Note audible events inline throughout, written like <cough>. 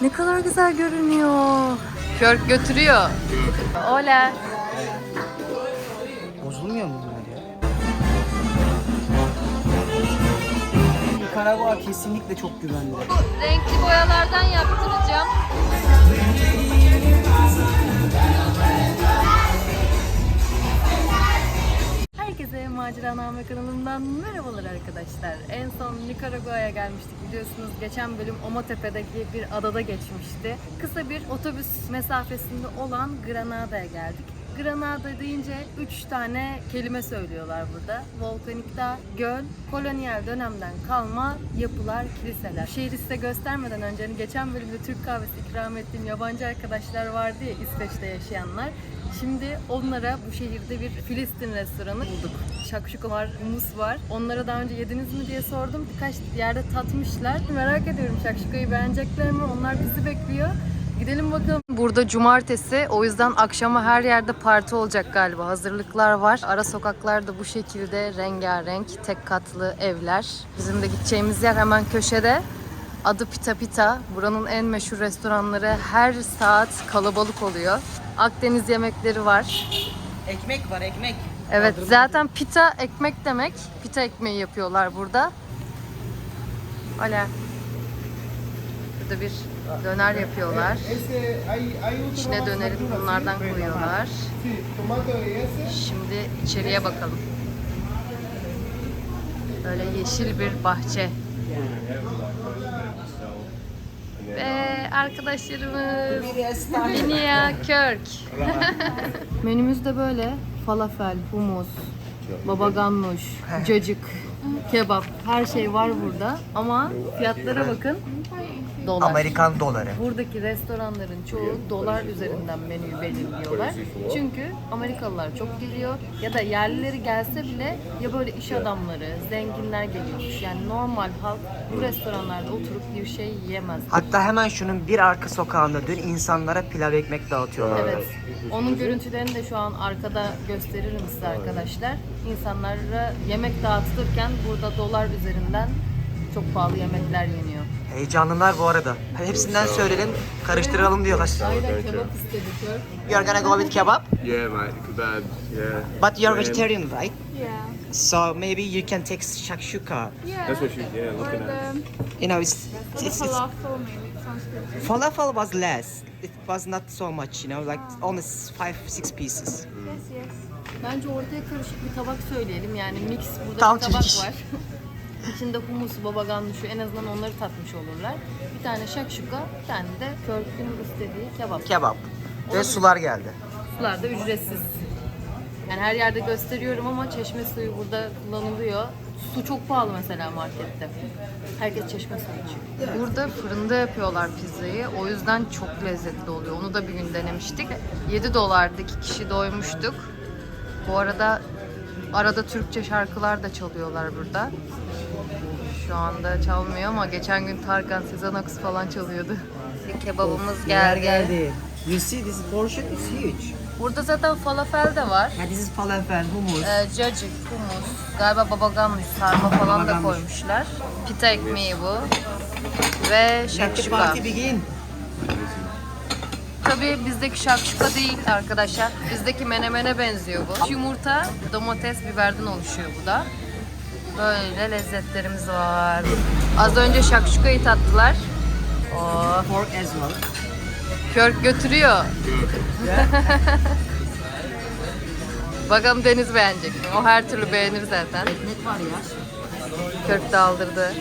Ne kadar güzel görünüyor. Körk götürüyor. Ola. Bozulmuyor mu bunlar ya? Nikaragua kesinlikle çok güvenli. Renkli boyalardan yaptıracağım. Maceraname kanalından merhabalar arkadaşlar. En son Nikaragua'ya gelmiştik biliyorsunuz. Geçen bölüm Omotepe'deki bir adada geçmişti. Kısa bir otobüs mesafesinde olan Granada'ya geldik. Granada deyince 3 tane kelime söylüyorlar burada. Volkanik dağ, göl, kolonyal dönemden kalma yapılar, kiliseler. Şehri size göstermeden önce hani geçen bölümde Türk kahvesi ikram ettiğim yabancı arkadaşlar vardı ya İsveç'te yaşayanlar. Şimdi onlara bu şehirde bir Filistin restoranı bulduk. Şakşuka var, humus var. Onlara daha önce yediniz mi diye sordum. Birkaç yerde tatmışlar. Merak ediyorum şakşukayı beğenecekler mi? Onlar bizi bekliyor. Gidelim bakalım. Burada cumartesi o yüzden akşama her yerde parti olacak galiba. Hazırlıklar var. Ara sokaklarda bu şekilde rengarenk tek katlı evler. Bizim de gideceğimiz yer hemen köşede. Adı Pita Pita. Buranın en meşhur restoranları her saat kalabalık oluyor. Akdeniz yemekleri var. Ekmek var ekmek. Evet zaten pita ekmek demek. Pita ekmeği yapıyorlar burada. Hala. Burada bir döner yapıyorlar. İçine döneri bunlardan koyuyorlar. Şimdi içeriye bakalım. Böyle yeşil bir bahçe. Ve arkadaşlarımız Linia Körk. <laughs> Menümüz de böyle. Falafel, humus, baba ganoush, cacık, kebap. Her şey var burada. Ama fiyatlara bakın. Dolar. Amerikan doları. Buradaki restoranların çoğu dolar üzerinden menüyü belirliyorlar. Çünkü Amerikalılar çok geliyor ya da yerlileri gelse bile ya böyle iş adamları, zenginler geliyormuş. Yani normal halk bu restoranlarda oturup bir şey yiyemez. Hatta hemen şunun bir arka sokağında dün insanlara pilav ekmek dağıtıyorlar. Evet. Onun görüntülerini de şu an arkada gösteririm size arkadaşlar. İnsanlara yemek dağıtılırken burada dolar üzerinden çok pahalı yemekler yeniyor. Heyecanlılar bu arada. Hepsinden söyleyelim, karıştıralım diyorlar. Aynen kebap istedik. You're gonna go with kebab, Yeah, mate, kebab. Yeah. but you're vegetarian, right? Yeah. So maybe you can take shakshuka. Yeah. That's what she, yeah, looking at. You know, it's it's, it's falafel maybe. Sounds good. falafel was less. It was not so much, you know, like only five, six pieces. Yes, yes. Bence ortaya karışık bir tabak söyleyelim. Yani mix burada Tam bir tabak çeşit. var. <laughs> İçinde humus, baba ganoush'u en azından onları tatmış olurlar. Bir tane şakşuka, bir tane de Körk'ün istediği kebap. Kebap. Ve sular geldi. Sular da ücretsiz. Yani her yerde gösteriyorum ama çeşme suyu burada kullanılıyor. Su çok pahalı mesela markette. Herkes çeşme suyu içiyor. Burada fırında yapıyorlar pizzayı. O yüzden çok lezzetli oluyor. Onu da bir gün denemiştik. 7 dolardı iki kişi doymuştuk. Bu arada arada Türkçe şarkılar da çalıyorlar burada. Şu anda çalmıyor ama geçen gün Tarkan Sezen Aksu falan çalıyordu. Kebabımız geldi. You see this portion is huge. Burada zaten falafel de var. Yeah, this is falafel, hummus. Ee, cacık, humus, galiba baba ganoush, sarma falan da koymuşlar. Pita ekmeği bu. Ve Let the şakşuka. party begin. Tabii bizdeki şakşuka değil arkadaşlar. Bizdeki menemene benziyor bu. Yumurta, domates, biberden oluşuyor bu da. Böyle lezzetlerimiz var. Az önce şakşukayı tattılar. Oh, Pork as well. körk götürüyor. Bakalım Deniz beğenecek mi? O her türlü beğenir zaten. Ekmek var ya. Körk daldırdı. <laughs>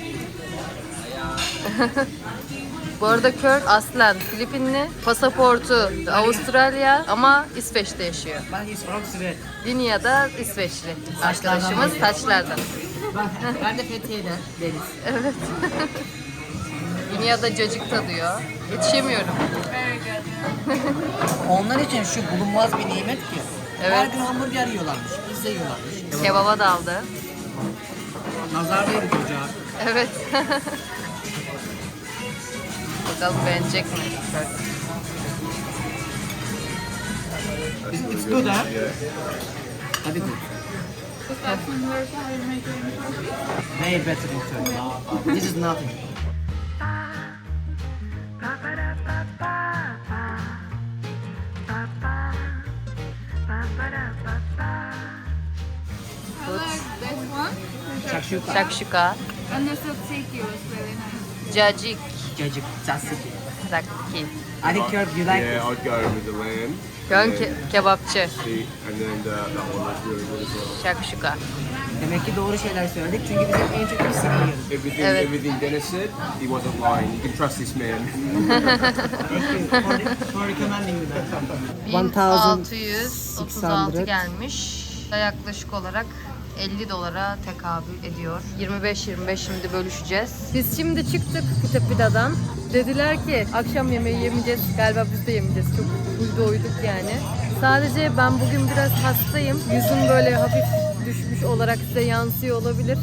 Bu arada Körk aslen Filipinli, pasaportu Avustralya ama İsveç'te yaşıyor. Ben is from Sweden. Linya da İsveçli arkadaşımız taçlardan. Ben, de Fethiye'den Deniz. Evet. <laughs> Linya da cacık tadıyor. Yetişemiyorum. <laughs> Onlar için şu bulunmaz bir nimet ki. Her Evet. gün hamburger yiyorlarmış, pizza yiyorlarmış. Kebaba daldı. Nazar değdi çocuğa. Evet. <laughs> Bakalım beğenecek mi? It's good, huh? Very good. Way better than Turkey. This is nothing. Şakşuka. Şakşuka. And the soup is very nice. Cacik. Cacık. Tzatziki. zaki. I think you're, you like Yeah, this. I'd go with the lamb. Gön ke- kebapçı, Meat, and then the, that one was really good as well. şakşuka. Demek ki doğru şeyler söyledik çünkü bizim en çok hepsini yiyoruz. Everything, Evet. everything Dennis said, he wasn't lying. You can trust this man. Thank you for, for recommending me that. 1636 gelmiş. Da yaklaşık olarak 50 dolara tekabül ediyor. 25-25 şimdi bölüşeceğiz. Biz şimdi çıktık Kutepida'dan. Dediler ki akşam yemeği yemeyeceğiz. Galiba biz de yemeyeceğiz. Çok uydu uyduk yani. Sadece ben bugün biraz hastayım. Yüzüm böyle hafif düşmüş olarak size yansıyor olabilir.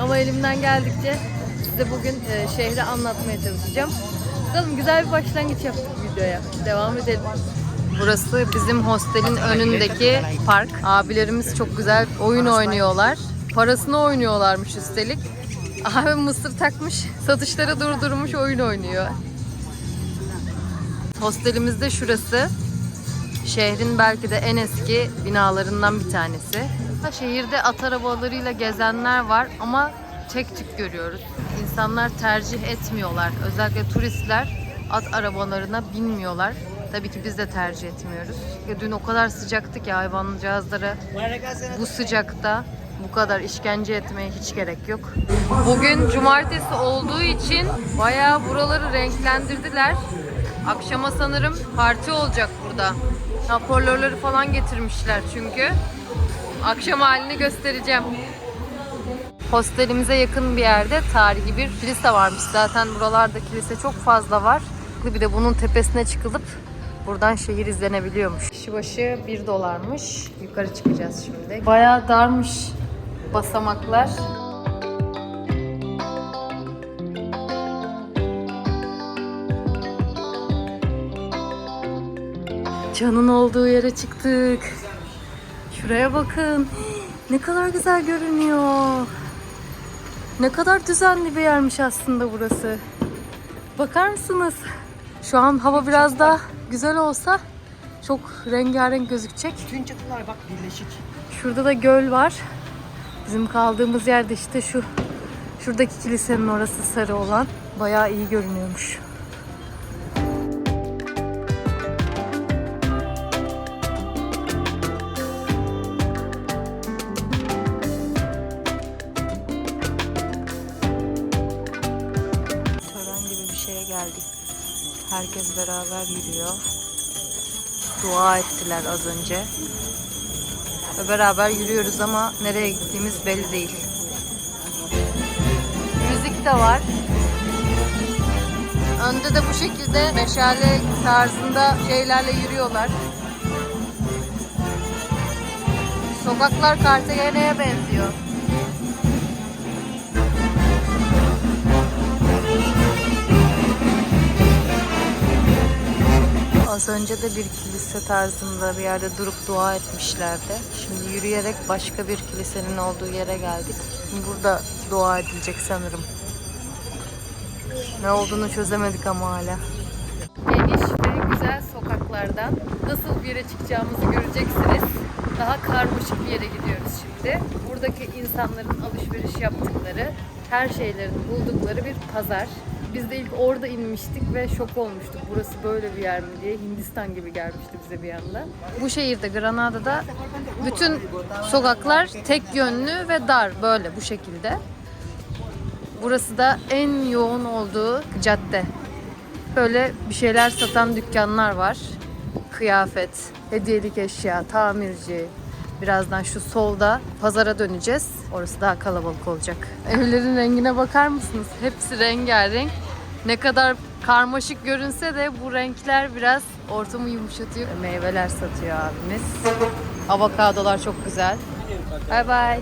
Ama elimden geldikçe size bugün e, şehri anlatmaya çalışacağım. Bakalım güzel bir başlangıç yaptık videoya. Devam edelim. Burası bizim hostelin önündeki park. Abilerimiz çok güzel oyun oynuyorlar. Parasını oynuyorlarmış üstelik. Abi mısır takmış, satışları durdurmuş oyun oynuyor. Hostelimiz de şurası. Şehrin belki de en eski binalarından bir tanesi. Ha, Şehirde at arabalarıyla gezenler var ama tek tük görüyoruz. İnsanlar tercih etmiyorlar. Özellikle turistler at arabalarına binmiyorlar. Tabii ki biz de tercih etmiyoruz. Ya dün o kadar sıcaktı ki hayvancağızlara bu sıcakta bu kadar işkence etmeye hiç gerek yok. Bugün cumartesi olduğu için bayağı buraları renklendirdiler. Akşama sanırım parti olacak burada. Hoparlörleri falan getirmişler çünkü. Akşam halini göstereceğim. Hostelimize yakın bir yerde tarihi bir kilise varmış. Zaten buralarda kilise çok fazla var. Bir de bunun tepesine çıkılıp buradan şehir izlenebiliyormuş. Kişi başı 1 dolarmış. Yukarı çıkacağız şimdi. Bayağı darmış basamaklar. Canın olduğu yere çıktık. Şuraya bakın. <gasps> Ne kadar güzel görünüyor. Ne kadar düzenli bir yermiş aslında burası. Bakar mısınız? Şu an hava biraz daha güzel olsa çok rengarenk gözükecek. Bütün çatılar bak birleşik. Şurada da göl var. Bizim kaldığımız yerde işte şu şuradaki kilisenin orası sarı olan bayağı iyi görünüyormuş. Herkes beraber yürüyor. Dua ettiler az önce. Ve beraber yürüyoruz ama nereye gittiğimiz belli değil. Müzik de var. Önde de bu şekilde meşale tarzında şeylerle yürüyorlar. Sokaklar Cartagena'ya benziyor. Az önce de bir kilise tarzında bir yerde durup dua etmişlerdi. Şimdi yürüyerek başka bir kilisenin olduğu yere geldik. Burada dua edilecek sanırım. Ne olduğunu çözemedik ama hala. Geniş ve güzel sokaklardan nasıl bir yere çıkacağımızı göreceksiniz. Daha karmaşık bir yere gidiyoruz şimdi. Buradaki insanların alışveriş yaptıkları, her şeylerin buldukları bir pazar. Biz de ilk orada inmiştik ve şok olmuştuk. Burası böyle bir yer mi diye. Hindistan gibi gelmişti bize bir anda. Bu şehirde Granada'da bütün sokaklar tek yönlü ve dar böyle bu şekilde. Burası da en yoğun olduğu cadde. Böyle bir şeyler satan dükkanlar var. Kıyafet, hediyelik eşya, tamirci. Birazdan şu solda pazara döneceğiz. Orası daha kalabalık olacak. Evlerin rengine bakar mısınız? Hepsi rengarenk. Ne kadar karmaşık görünse de bu renkler biraz ortamı yumuşatıyor. Meyveler satıyor abimiz. Avokadolar çok güzel. Bye bye.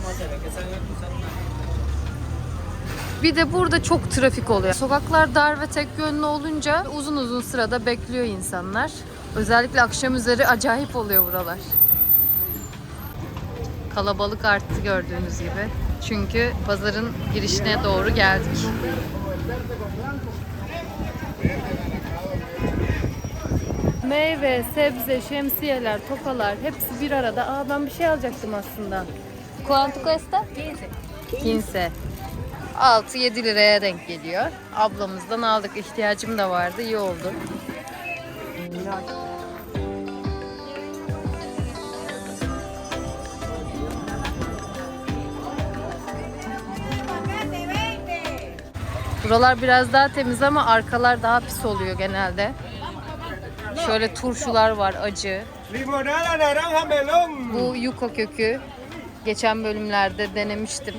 Bir de burada çok trafik oluyor. Sokaklar dar ve tek yönlü olunca uzun uzun sırada bekliyor insanlar. Özellikle akşam üzeri acayip oluyor buralar. Kalabalık arttı gördüğünüz gibi. Çünkü pazarın girişine doğru geldik. Meyve, sebze, şemsiyeler, tokalar hepsi bir arada. Aa ben bir şey alacaktım aslında. ¿Cuánto cuesta? 15. 6-7 liraya denk geliyor. Ablamızdan aldık. İhtiyacım da vardı. iyi oldu. Buralar biraz daha temiz ama arkalar daha pis oluyor genelde. Şöyle turşular var acı. Limonada naranja melón. Bu yuko kökü. Geçen bölümlerde denemiştim.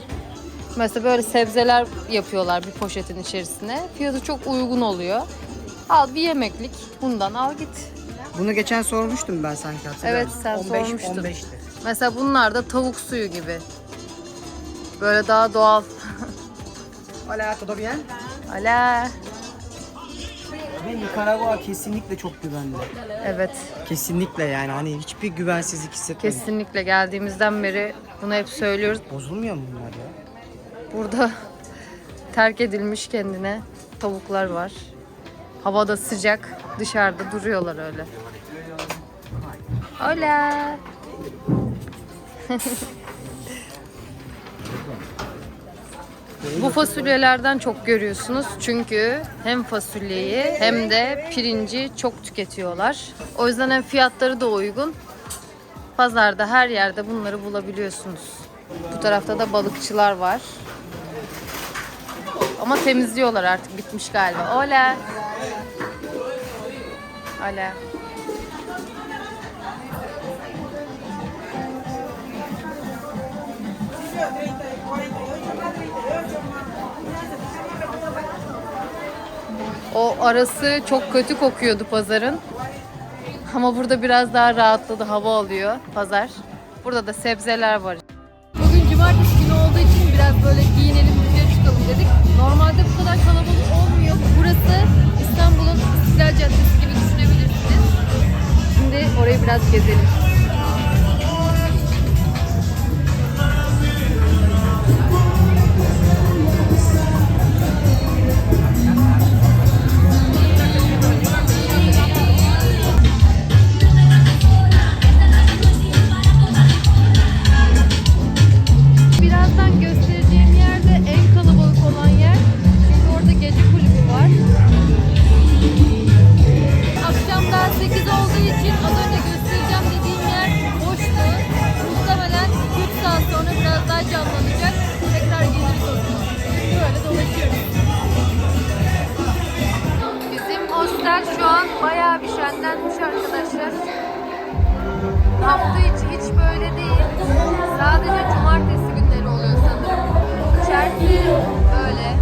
Mesela böyle sebzeler yapıyorlar bir poşetin içerisine. Fiyatı çok uygun oluyor. Al bir yemeklik. Bundan al git. Bunu geçen sormuştum ben sanki hatırlıyorum. Evet, sen 15, sormuştun. 15'ti. Mesela bunlar da tavuk suyu gibi. Böyle daha doğal. Hola, todo bien? Ala. Ve Nikaragua kesinlikle çok güvenli. Evet. Kesinlikle yani hani hiçbir güvensizlik hissetmedim. Kesinlikle geldiğimizden beri bunu hep söylüyoruz. Bozulmuyor mu bunlar ya? Burada terk edilmiş kendine tavuklar var. Havada sıcak, dışarıda duruyorlar öyle. Hola. <laughs> Bu fasulyelerden çok görüyorsunuz çünkü hem fasulyeyi hem de pirinci çok tüketiyorlar. O yüzden hem fiyatları da uygun. Pazarda her yerde bunları bulabiliyorsunuz. Bu tarafta da balıkçılar var. Ama temizliyorlar artık bitmiş galiba. Hola. Hola. O arası çok kötü kokuyordu pazarın. Ama burada biraz daha rahatladı, hava alıyor pazar. Burada da sebzeler var. Bugün cumartesi günü olduğu için biraz böyle giyinelim, dışarı çıkalım dedik. Normalde bu kadar kalabalık olmuyor. Burası İstanbul'un İstiklal Caddesi gibi düşünebilirsiniz. Şimdi orayı biraz gezelim. Bayağı bir şenlenmiş arkadaşlar. Hafta içi hiç böyle değil. Sadece cumartesi günleri oluyor sanırım. İçerisi öyle.